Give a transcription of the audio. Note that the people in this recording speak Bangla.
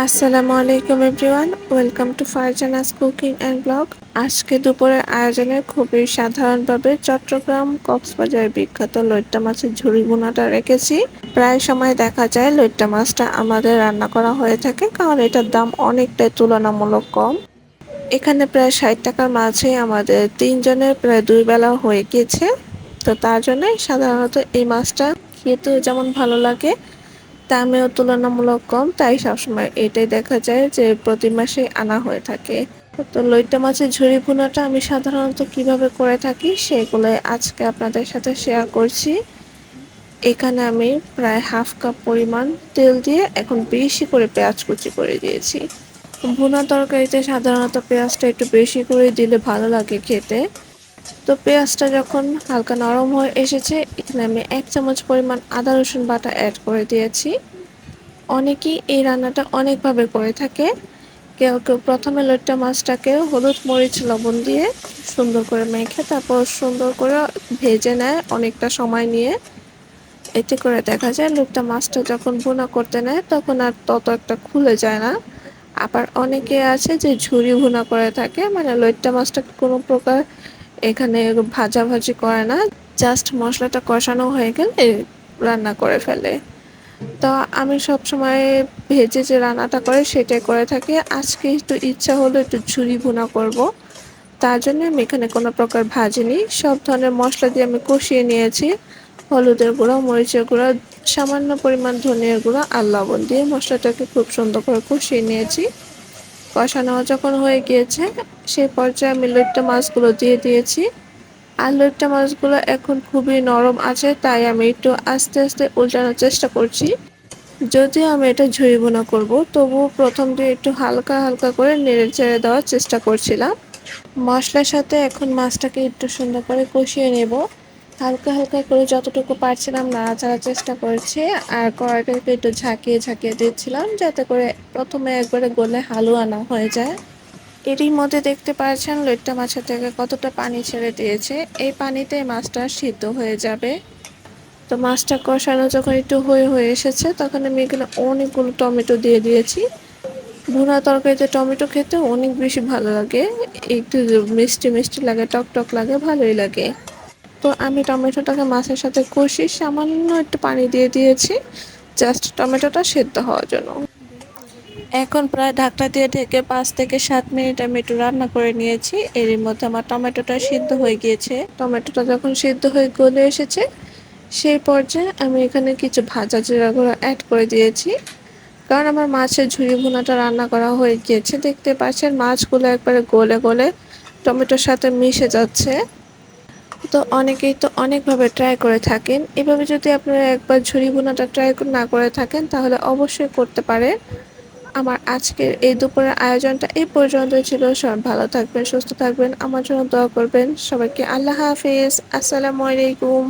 আসসালামু আলাইকুম everyone, welcome to Farzana's cooking and blog. আজকে দুপুরের আয়োজনে খুবই সাধারণভাবে চট্টগ্রাম কক্সবাজার বিখ্যাত লইট্টা মাছের ঝুড়ি বোনাটা রেখেছি। প্রায় সময় দেখা যায় লইট্টা মাছটা আমাদের রান্না করা হয়ে থাকে, কারণ এটার দাম অনেকটাই তুলনামূলক কম। এখানে প্রায় ষাট টাকার মাঝে আমাদের তিনজনের প্রায় দুই বেলা হয়ে গিয়েছে। তো তার জন্য সাধারণত এই মাছটা খেতেও যেমন ভালো লাগে দামেও তুলনামূলক কম, তাই সবসময় এটাই দেখা যায় যে প্রতি মাসে আনা হয়ে থাকে। তো লইট্টা মাছের ঝুড়ি ভুনাটা আমি সাধারণত কীভাবে করে থাকি সেগুলো আজকে আপনাদের সাথে শেয়ার করছি। এখানে আমি প্রায় হাফ কাপ পরিমাণ তেল দিয়ে এখন বেশি করে পেঁয়াজ কুচি করে দিয়েছি। ভুনা তরকারিতে সাধারণত পেঁয়াজটা একটু বেশি করে দিলে ভালো লাগে খেতে। তো পেঁয়াজটা যখন হালকা নরম হয়ে এসেছে এখানে আমি এক চামচ পরিমাণ আদা রসুন বাটা অ্যাড করে দিয়েছি। অনেকেই এই রান্নাটা অনেকভাবে করে থাকে। কেউ কেউ প্রথমে লইট্টা মাছটাকে হলুদ মরিচ লবণ দিয়ে সুন্দর করে মেখে, তারপর সুন্দর করে ভেজে নেয় অনেকটা সময় নিয়ে। এতে করে দেখা যায় লোকটা মাছটা যখন ভুনা করতে নেয়, তখন আর তত একটা খুলে যায় না। আবার অনেকে আছে যে ঝুরি ভুনা করে থাকে মানে লইট্টা মাছটাকে কোনো প্রকার এখানে ভাজাভাজি করে না জাস্ট মশলাটা কষানো হয়ে গেলে রান্না করে ফেলে। তো আমি সব সময় ভেজে যে রান্নাটা করে সেটাই করে থাকি। আজকে একটু ইচ্ছা হলো একটু ঝুরি ভুনা করব। তার জন্য আমি এখানে কোনো প্রকার ভাজিনি সব ধরনের মশলা দিয়ে আমি কষিয়ে নিয়েছি। হলুদের গুঁড়ো, মরিচের গুঁড়ো, সামান্য পরিমাণ ধনিয়ার গুঁড়ো আর লবণ দিয়ে মশলাটাকে খুব সুন্দর করে কষিয়ে নিয়েছি। কষানো যখন হয়ে গিয়েছে, সেই পর্যায়ে আমি লইট্টা মাছগুলো দিয়ে দিয়েছি। আর লইট্টা মাছগুলো এখন খুবই নরম আছে, তাই আমি একটু আস্তে আস্তে উল্টানোর চেষ্টা করছি। যদিও আমি এটা ঝুড়ি বোনা করব, তবুও প্রথম দিয়ে একটু হালকা হালকা করে নেড়ে চেড়ে দেওয়ার চেষ্টা করছিলাম। মশলার সাথে এখন মাছটাকে একটু সুন্দর করে কষিয়ে নেব। হালকা হালকা করে যতটুকু পারছিলাম নাড়াচাড়ার চেষ্টা করছি, আর কড়াইটাকে একটু ঝাঁকিয়ে ঝাঁকিয়ে দিচ্ছিলাম, যাতে করে প্রথমে একবারে গলে হালুয়া না হয়ে যায়। এরই মধ্যে দেখতে পাচ্ছেন লইট্টা মাছের থেকে কতটা পানি ছেড়ে দিয়েছে। এই পানিতে মাছটা সিদ্ধ হয়ে যাবে। তো মাছটা কষানো যখন একটু হয়ে হয়ে এসেছে, তখন আমি এখানে অনেকগুলো টমেটো দিয়ে দিয়েছি। ভুনা তরকারিতে টমেটো খেতে অনেক বেশি ভালো লাগে। একটু মিষ্টি মিষ্টি লাগে টক টক লাগে, ভালোই লাগে। তো আমি টমেটোটাকে মাছের সাথে কষি সামান্য একটু পানি দিয়ে দিয়েছি জাস্ট টমেটোটা সেদ্ধ হওয়ার জন্য। এখন প্রায় ঢাকটা দিয়ে ঢেকে পাঁচ থেকে সাত মিনিট আমি একটু রান্না করে নিয়েছি। এর মধ্যে আমার টমেটোটা সিদ্ধ হয়ে গিয়েছে। টমেটোটা যখন সিদ্ধ হয়ে গলে এসেছে, সেই পর্যায়ে আমি এখানে কিছু ভাজা জিরাগুলো অ্যাড করে দিয়েছি। কারণ আমার মাছের ঝুড়ি ভুনাটা রান্না করা হয়ে গিয়েছে। দেখতে পাচ্ছেন মাছগুলো একবারে গলে গলে টমেটোর সাথে মিশে যাচ্ছে। তো অনেকেই তো অনেকভাবে ট্রাই করে থাকেন। এভাবে যদি আপনারা একবার ঝুড়ি বোনাটা ট্রাই না করে থাকেন, তাহলে অবশ্যই করতে পারেন। আমার আজকের এই দুপুরের আয়োজনটা এই পর্যন্ত ছিল। সবাই ভালো থাকবেন, সুস্থ থাকবেন। আমার জন্য দোয়া করবেন। সবাইকে আল্লাহ হাফিজ। আসসালামু আলাইকুম।